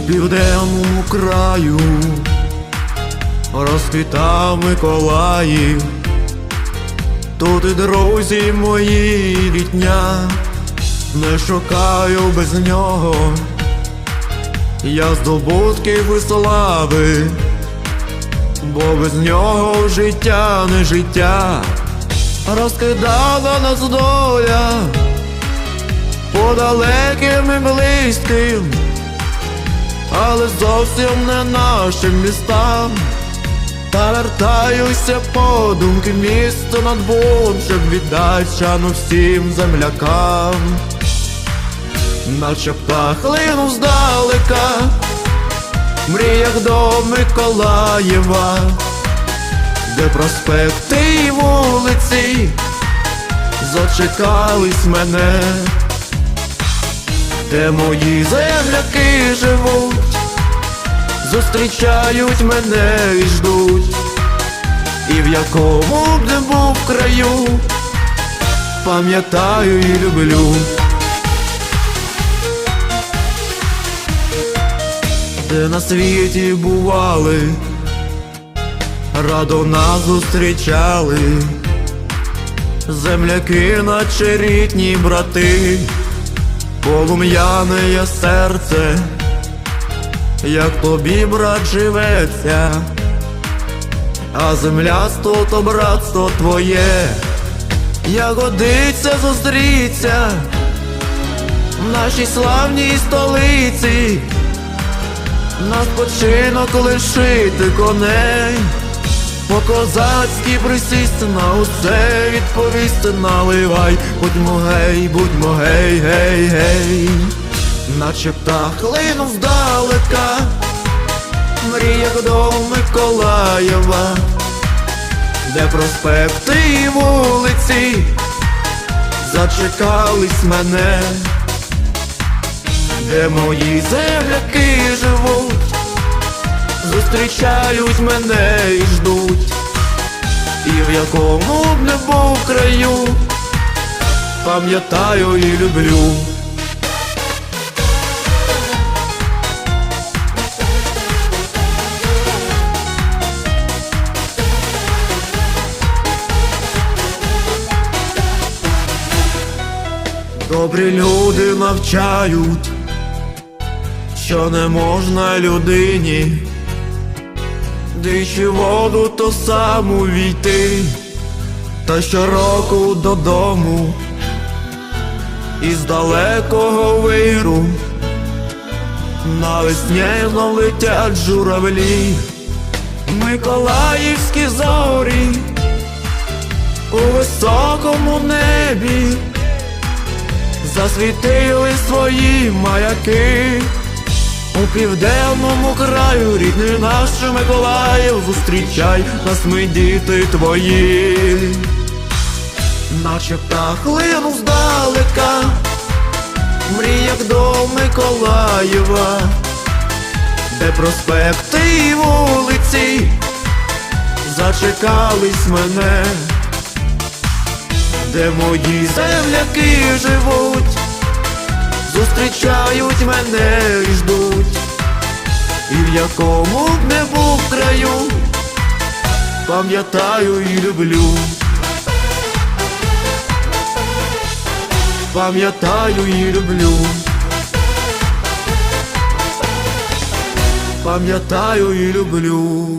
південному краю. Розквітав Миколаїв, тут і друзі мої рідня, не шукаю без нього, я здобутків і слави, бо без нього життя не життя, розкидала нас доля по далеким і близьким, але зовсім не нашим містам. Та вертаюся подумки місто над Богом, щоб віддати шану всім землякам. Наче птах линув здалека, в мріях до Миколаєва, де проспекти й вулиці зачекались мене, де мої земляки живуть зустрічають мене і ждуть, і в якому б не був краю, пам'ятаю і люблю. Де на світі бували, радо нас зустрічали, земляки, наче рідні брати, полум'яне серце як тобі, брат, живеться, а земля то братство твоє, як годиться зустріться в нашій славній столиці, на спочинок лишити коней, по-козацьки присісти на усе відповісти, наливай, будьмо гей, будьмо гей, гей, гей наче птах линув здалека, в мріях до Миколаєва, де проспекти і вулиці? Зачекались мене, де мої земляки живуть, зустрічають мене і ждуть, і в якому б не був краю, пам'ятаю і люблю. Добрі люди навчають, що не можна людині, дичі воду то саму війти, та щороку додому, із далекого виру, навесні знов летять журавлі, Миколаївські зорі у високому небі засвітили свої маяки. У південному краю, рідний наш Миколаїв, зустрічай нас ми діти твої, наче птах линув здалека, мріях до Миколаєва, де проспекти і вулиці зачекались мене де мої земляки живуть, зустрічають мене і ждуть, і в якому б не був краю, пам'ятаю і люблю, пам'ятаю і люблю, пам'ятаю і люблю.